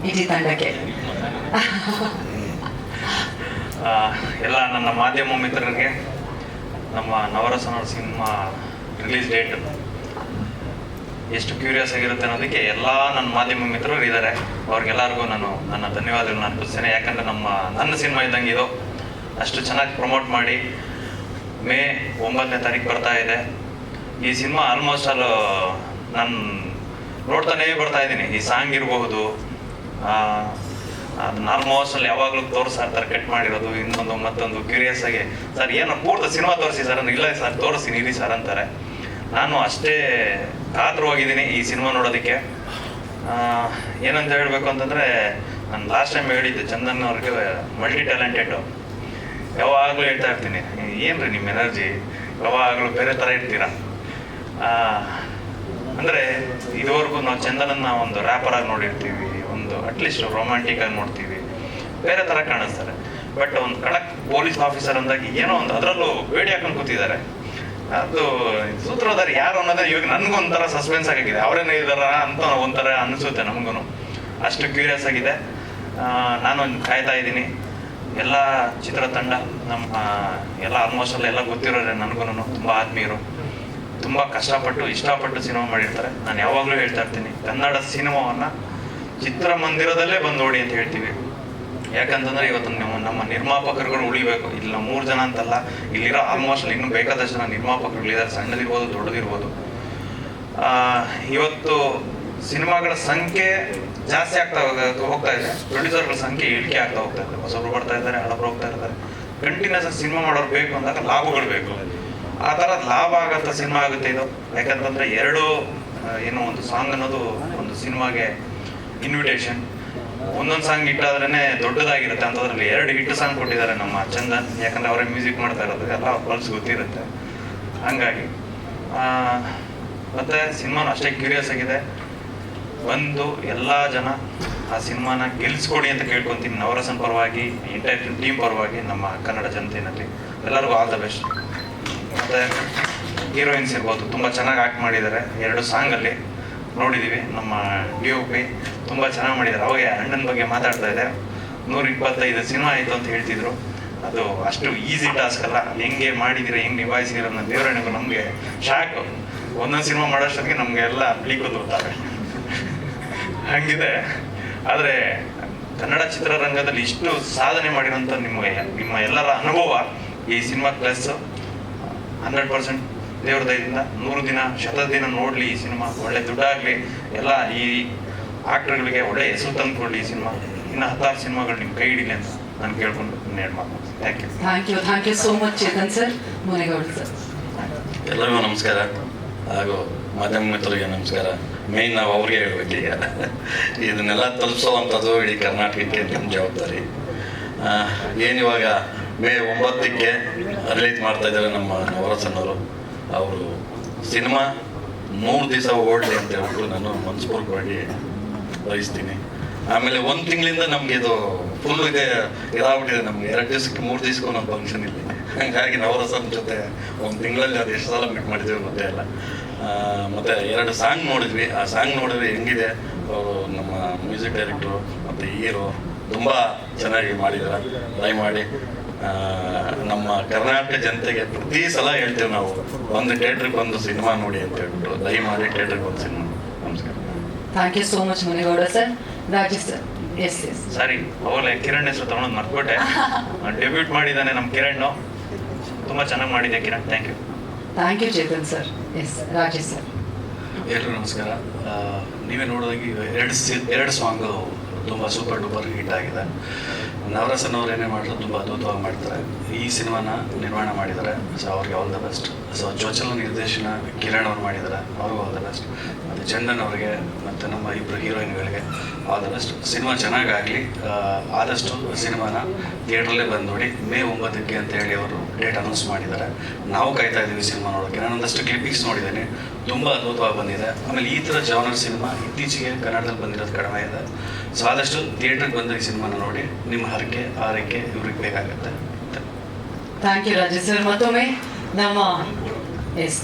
ಎಲ್ಲ ನನ್ನ ಮಾಧ್ಯಮ ಮಿತ್ರರಿಗೆ, ನಮ್ಮ ನವರಸನ ಸಿನಿಮಾ ರಿಲೀಸ್ ಡೇಟ್ ಎಷ್ಟು ಕ್ಯೂರಿಯಸ್ ಆಗಿರುತ್ತೆ ಅನ್ನೋದಕ್ಕೆ ಎಲ್ಲ ನನ್ನ ಮಾಧ್ಯಮ ಮಿತ್ರರು ಇದ್ದಾರೆ. ಅವ್ರಿಗೆಲ್ಲರಿಗೂ ನಾನು ನನ್ನ ಧನ್ಯವಾದಗಳನ್ನ ಅರ್ಪಿಸ್ತೇನೆ. ಯಾಕಂದರೆ ನಮ್ಮ, ನನ್ನ ಸಿನಿಮಾ ಇದ್ದಂಗೆ ಇದು. ಅಷ್ಟು ಚೆನ್ನಾಗಿ ಪ್ರಮೋಟ್ ಮಾಡಿ ಮೇ ಒಂಬತ್ತನೇ ತಾರೀಕು ಬರ್ತಾ ಇದೆ. ಈ ಸಿನಿಮಾ ಆಲ್ಮೋಸ್ಟ್ ಆಲ್ ನಾನು ನೋಡ್ತಾನೇ ಬರ್ತಾ ಇದ್ದೀನಿ. ಈ ಸಾಂಗ್ ಇರಬಹುದು ಅದನ್ನ ಆಲ್ಮೋಸ್ಟ್ ಅಲ್ಲಿ ಯಾವಾಗಲೂ ತೋರಿಸ್ತಾ ಕಟ್ ಮಾಡಿರೋದು, ಇನ್ನೊಂದು ಮತ್ತೊಂದು ಕ್ಯೂರಿಯಸ್ ಆಗಿ, ಸರ್, ಏನು ಪೂರ್ತಿ ಸಿನಿಮಾ ತೋರಿಸಿ ಸರ್? ಇಲ್ಲ ಸರ್, ತೋರಿಸ್ತೀನಿ, ಇರಿ ಸರ್, ಅಂತಾರೆ. ನಾನು ಅಷ್ಟೇ ಕಾತರವಾಗಿದ್ದೀನಿ ಈ ಸಿನಿಮಾ ನೋಡೋದಕ್ಕೆ. ಏನಂತ ಹೇಳಬೇಕು ಅಂತಂದರೆ, ನಾನು ಲಾಸ್ಟ್ ಟೈಮ್ ಹೇಳಿದ್ದೆ ಚಂದನ್ ಅವ್ರಿಗೆ ಮಲ್ಟಿ ಟ್ಯಾಲೆಂಟೆಡ್ ಯಾವಾಗಲೂ ಹೇಳ್ತಾ ಇರ್ತೀನಿ, ಏನ್ರಿ ನಿಮ್ಮ ಎನರ್ಜಿ ಯಾವಾಗಲೂ ಬೇರೆ ಥರ ಇರ್ತೀರಾ? ಅಂದರೆ ಇದುವರೆಗೂ ನಾವು ಚಂದನನ್ನ ಒಂದು ರ್ಯಾಪರ್ ಆಗಿ ನೋಡಿರ್ತೀವಿ. ಅಟ್ಲೀಸ್ಟ್ ರೊಮ್ಯಾಂಟಿಕ್ ಆಗಿ ನೋಡ್ತೀವಿ. ಬೇರೆ ತರ ಕಾಣಿಸ್ತಾರೆ. ಬಟ್ ಒಂದು ಕಡಕ್ ಪೊಲೀಸ್ ಆಫೀಸರ್ ಅಂದಾಗ ಏನೋ ಒಂದು ಅದರಲ್ಲೂ ಬೇಡಿ ಹಾಕೊಂಡು ಕೂತಿದ್ದಾರೆ. ಅದು ಸೂತ್ರಧಾರಿ ಯಾರು ಅನ್ನೋದೇ ಇವಾಗ ನನ್ಗೊಂಥರ ಸಸ್ಪೆನ್ಸ್ ಆಗಿದೆ ಅವರೇನೇ ಇದಾರ ಅಂತ ಒಂಥರ ಅನಿಸುತ್ತೆ ನಮಗೂ ಅಷ್ಟು ಕ್ಯೂರಿಯಸ್ ಆಗಿದೆ. ನಾನು ಕಾಯ್ತಾ ಇದ್ದೀನಿ. ಎಲ್ಲ ಚಿತ್ರತಂಡ, ನಮ್ಮ ಎಲ್ಲ ಆಲ್ಮೋಸ್ಟ್ ಎಲ್ಲ ಎಲ್ಲ ಗೊತ್ತಿರೋರೆ ನನಗೂ ತುಂಬ ಆತ್ಮೀಯರು. ತುಂಬ ಕಷ್ಟಪಟ್ಟು, ಇಷ್ಟಪಟ್ಟು ಸಿನಿಮಾ ಮಾಡಿರ್ತಾರೆ. ನಾನು ಯಾವಾಗಲೂ ಹೇಳ್ತಾ ಇರ್ತೀನಿ. ಕನ್ನಡ ಸಿನಿಮಾವನ್ನ ಚಿತ್ರಮಂದಿರದಲ್ಲೇ ಬಂದು ನೋಡಿ ಅಂತ ಹೇಳ್ತೀವಿ. ಯಾಕಂತಂದ್ರೆ ಇವತ್ತು ನಮ್ಮ ನಮ್ಮ ನಿರ್ಮಾಪಕರುಗಳು ಉಳಿಬೇಕು. ಇಲ್ಲಿ ಮೂರು ಜನ ಅಂತಲ್ಲ, ಇಲ್ಲಿರೋ ಆಲ್ಮೋಸ್ಟ್ ಇನ್ನೂ ಬೇಕಾದಷ್ಟು ಜನ ನಿರ್ಮಾಪಕರುಗಳಿದ್ದಾರೆ ಸಣ್ಣದಿರ್ಬೋದು, ದೊಡ್ಡದಿರ್ಬೋದು. ಇವತ್ತು ಸಿನಿಮಾಗಳ ಸಂಖ್ಯೆ ಜಾಸ್ತಿ ಆಗ್ತಾ ಹೋಗ- ಹೋಗ್ತಾ ಇದೆ. ಪ್ರೊಡ್ಯೂಸರ್ಗಳ ಸಂಖ್ಯೆ ಇಳಿಕೆ ಆಗ್ತಾ ಹೋಗ್ತಾ ಇದೆ. ಹೊಸಬ್ರು ಬರ್ತಾ ಇದ್ದಾರೆ, ಹಳಬ್ರು ಹೋಗ್ತಾ ಇದ್ದಾರೆ. ಕಂಟಿನ್ಯೂಸ್ ಆಗಿ ಸಿನಿಮಾ ಮಾಡೋರು ಬೇಕು ಅಂದಾಗ ಲಾಭಗಳು ಬೇಕು. ಆ ಥರ ಲಾಭ ಆಗಂತ ಸಿನಿಮಾ ಆಗುತ್ತೆ ಇದು. ಯಾಕಂತಂದ್ರೆ ಎರಡು ಏನೋ ಒಂದು ಸಾಂಗ್ ಅನ್ನೋದು ಒಂದು ಸಿನಿಮಾಗೆ ಇನ್ವಿಟೇಷನ್ ಒಂದೊಂದು ಸಾಂಗ್ ಇಟ್ಟಾದ್ರೇ ದೊಡ್ಡದಾಗಿರುತ್ತೆ ಅಂತದ್ರಲ್ಲಿ ಎರಡು ಹಿಟ್ ಸಾಂಗ್ ಕೊಟ್ಟಿದ್ದಾರೆ ನಮ್ಮ ಚಂದನ್. ಯಾಕಂದ್ರೆ ಅವರೇ ಮ್ಯೂಸಿಕ್ ಮಾಡ್ತಾ ಇರೋದು, ಎಲ್ಲ ಪಲ್ಸ್ ಗೊತ್ತಿರುತ್ತೆ. ಹಂಗಾಗಿ ಮತ್ತೆ ಸಿನಿಮಾನು ಅಷ್ಟೇ ಕ್ಯೂರಿಯಸ್ ಆಗಿದೆ. ಬಂದು ಎಲ್ಲ ಜನ ಆ ಸಿನಿಮಾನ ಗೆಲ್ಸ್ಕೊಡಿ ಅಂತ ಕೇಳ್ಕೊಂತೀನಿ. ನವರಸನ್ ಪರವಾಗಿ ಎಂಟೈರ್ ಟೀಮ್ ಪರವಾಗಿ ನಮ್ಮ ಕನ್ನಡ ಜನತೆಯಲ್ಲಿ ಎಲ್ಲರಿಗೂ ಆಲ್ ದ ಬೆಸ್ಟ್ ಮತ್ತೆ ಹೀರೋಯಿನ್ಸ್ ಇರ್ಬೋದು, ತುಂಬ ಚೆನ್ನಾಗಿ ಆಕ್ಟ್ ಮಾಡಿದ್ದಾರೆ. ಎರಡು ಸಾಂಗಲ್ಲಿ ನೋಡಿದ್ದೀವಿ ನಮ್ಮ ಡಿ ಒ ಪಿ ತುಂಬ ಚೆನ್ನಾಗಿ ಮಾಡಿದ್ದಾರೆ ಅವಾಗೆ ಅಣ್ಣನ ಬಗ್ಗೆ ಮಾತಾಡ್ತಾ ಇದೆ ನೂರ ಇಪ್ಪತ್ತೈದು ಸಿನಿಮಾ ಆಯಿತು ಅಂತ ಹೇಳ್ತಿದ್ರು. ಅದು ಅಷ್ಟು ಈಸಿ ಟಾಸ್ಕ್ ಅಲ್ಲ. ಹೆಂಗೆ ಮಾಡಿದಿರ, ಹೆಂಗೆ ನಿಭಾಯಿಸಿದಿರ ಅನ್ನೋ ನಮಗೆ ಶಾಕ್ ಒಂದೊಂದು ಸಿನಿಮಾ ಮಾಡೋಷ್ಟೊತ್ತಿಗೆ ನಮಗೆ ಎಲ್ಲ ಬ್ಲೀಕ್ ಗೊತ್ತಾವೆ ಹಂಗಿದೆ. ಆದರೆ ಕನ್ನಡ ಚಿತ್ರರಂಗದಲ್ಲಿ ಇಷ್ಟು ಸಾಧನೆ ಮಾಡಿರೋಂಥ ನಿಮಗೆ ನಿಮ್ಮ ಎಲ್ಲರ ಅನುಭವ ಈ ಸಿನಿಮಾ ಪ್ಲಸ್ ಹಂಡ್ರೆಡ್ ಪರ್ಸೆಂಟ್ ದೇವ್ರ ದಯದಿಂದ ನೂರು ದಿನ ಶತ ದಿನ ನೋಡಲಿ ಈ ಸಿನಿಮಾ. ಒಳ್ಳೆ ದುಡ್ಡಾಗಲಿ ಎಲ್ಲ ಈ ಆಕ್ಟರ್ಗಳಿಗೆ ಒಳ್ಳೆ ಹೆಸರು ತಂದುಕೊಳ್ಳಿ ಈ ಸಿನಿಮಾ. ಇನ್ನು ಹತ್ತಾರು ಸಿನಿಮಾಗಳು ನಿಮ್ಮ ಕೈ ಹಿಡಿಲಿ ಅಂತ ನಾನು ಕೇಳ್ಕೊಂಡು ನೇಡ್ ಮಾಡ್ತೀನಿ. Thank you thank you thank you so much Chetan sir Munegowda sir ಎಲ್ಲರಿಗೂ ನಮಸ್ಕಾರ. ಹಾಗೂ ಮಾಧ್ಯಮ ಮಿತ್ರರಿಗೆ ನಮಸ್ಕಾರ. ಮೇನ್ ನಾವು ಅವ್ರಿಗೆ ಹೇಳಬೇಕು ಈಗ. ಇದನ್ನೆಲ್ಲ ತಲುಪಿಸೋವಂಥದ್ದು ಇಡೀ ಕರ್ನಾಟಕಕ್ಕೆ ನಮ್ಮ ಜವಾಬ್ದಾರಿ. ಏನಿವಾಗ ಮೇ ಒಂಬತ್ತಕ್ಕೆ ರಿಲೀಸ್ ಮಾಡ್ತಾ ಇದ್ದಾರೆ ನಮ್ಮ ನವರಸನ್ನವರು ಅವರು ಸಿನಿಮಾ ಮೂರು ದಿವಸ ಓಡಲಿ ಅಂತ ಹೇಳ್ಬಿಟ್ಟು ನಾನು ಮನಸ್ಪೂರ್ವಕವಾಗಿ ಬಯಸ್ತೀನಿ. ಆಮೇಲೆ ಒಂದು ತಿಂಗಳಿಂದ ನಮ್ಗೆ ಇದು ಫುಲ್ ಇದೆ ಇದಾಗ್ಬಿಟ್ಟಿದೆ ನಮ್ಗೆ. ಎರಡು ದಿವಸಕ್ಕೆ ಮೂರು ದಿವಸಕ್ಕೂ ನಮ್ಮ ಫಂಕ್ಷನ್ ಇಲ್ಲಿ. ಹಂಗಾಗಿ ನವರಸನ ಜೊತೆ ಒಂದು ತಿಂಗಳಲ್ಲಿ ಅದು ಎಷ್ಟು ಸಲ ಮೀಟ್ ಮಾಡಿದ್ದೀವಿ ಮತ್ತೆ ಎಲ್ಲ ಮತ್ತೆ ಎರಡು ಸಾಂಗ್ ನೋಡಿದ್ವಿ. ಆ ಸಾಂಗ್ ನೋಡಿದ್ವಿ ಹೆಂಗಿದೆ? ಅವರು ನಮ್ಮ ಮ್ಯೂಸಿಕ್ ಡೈರೆಕ್ಟ್ರು ಮತ್ತು ಹೀರೋ ತುಂಬ ಚೆನ್ನಾಗಿ ಮಾಡಿದ್ದಾರೆ. ಆ, ನಮ್ಮ ಕರ್ನಾಟಕ ಜನತೆಗೆ ಪ್ರತಿ ಸಲ ಹೇಳ್ತೇವೆ ನಾವು ಒಂದು ಥಿಯೇಟ್ರಿಗೆ ಬಂದು ಸಿನಿಮಾ ನೋಡಿ ಅಂತ ಹೇಳ್ಬಿಟ್ಟು ದಯಮಾಡಿ ಥಿಯೇಟ್ರಿಗೆ ಬಂದು ಸಿನಿಮಾ ನಮಸ್ಕಾರ. Thank you so much Munigowda sir Rajesh sir yes yes sorry ಅವಾಗಲೇ ಕಿರಣ್ ಹೆಸರು ತಗೊಂಡು ಮರ್ಕೊಟ್ಟೆ ಡೆಬ್ಯೂಟ್ ಮಾಡಿದ್ದಾನೆ ನಮ್ಮ ಕಿರಣ್ ತುಂಬ ಚೆನ್ನಾಗಿ ಮಾಡಿದೆ Kiran thank you thank you Chetan sir yes Rajesh sir ಎಲ್ಲರೂ ನಮಸ್ಕಾರ. ನೀವೇ ನೋಡೋದಾಗಿ ಎರಡು ಎರಡು ಸಾಂಗು ತುಂಬ ಸೂಪರ್ ಡೂಪರ್ ಹಿಟ್ ಆಗಿದೆ. ನವರಸನ್ ಅವ್ರು ಏನೇ ಮಾಡಿದ್ರು ತುಂಬ ಅದ್ಭುತವಾಗಿ ಮಾಡ್ತಾರೆ. ಈ ಸಿನಿಮಾನ ನಿರ್ಮಾಣ ಮಾಡಿದ್ದಾರೆ. ಸೊ ಅವ್ರಿಗೆ ಆಲ್ ದ ಬೆಸ್ಟ್ ಸೊ ಚೋಚಲ ನಿರ್ದೇಶನ ಕಿರಣ್ ಅವ್ರು ಮಾಡಿದ್ದಾರೆ. ಅವ್ರಿಗೂ ಆಲ್ ದ ಬೆಸ್ಟ್ ಮತ್ತು ಚಂದನ್ ಅವರಿಗೆ ಮತ್ತು ನಮ್ಮ ಇಬ್ಬರು ಹೀರೋಯಿನ್ಗಳಿಗೆ ಆಲ್ ದ ಬೆಸ್ಟ್ ಸಿನಿಮಾ ಚೆನ್ನಾಗಾಗಲಿ. ಆದಷ್ಟು ಸಿನಿಮಾನ ಥಿಯೇಟ್ರಲ್ಲೇ ಬಂದು ನೋಡಿ ಮೇ ಒಂಬತ್ತಕ್ಕೆ ಅಂತ ಹೇಳಿ ಅವರು ಡೇಟ್ ಅನೌನ್ಸ್ ಮಾಡಿದ್ದಾರೆ. ನಾವು ಕಾಯ್ತಾ ಇದ್ದೀವಿ ಸಿನಿಮಾ ನೋಡೋಕ್ಕೆ ನಾನು ಒಂದಷ್ಟು ಕ್ಲಿಪಿಕ್ಸ್ ನೋಡಿದ್ದೇನೆ. ತುಂಬ ಅದ್ಭುತವಾಗಿ ಬಂದಿದೆ. ಆಮೇಲೆ ಈ ಥರ ಜಾನರ್ ಸಿನಿಮಾ ಇತ್ತೀಚೆಗೆ ಕನ್ನಡದಲ್ಲಿ ಬಂದಿರೋದು ಕಡಿಮೆ ಇದೆ. ಸೊ ಆದಷ್ಟು ಥಿಯೇಟ್ರಿಗೆ ಬಂದ ಈ ಸಿನಿಮಾನ ನೋಡಿ, ನಿಮ್ಮ ಹರಕೆ, ಆರೈಕೆ ಇವ್ರಿಗೆ ಬೇಕಾಗುತ್ತೆ. ಥ್ಯಾಂಕ್ ಯು ರಾಜೇಶ್ ಸರ್ ಮತ್ತೊಮ್ಮೆ ನಮ್ಮ ಎಸ್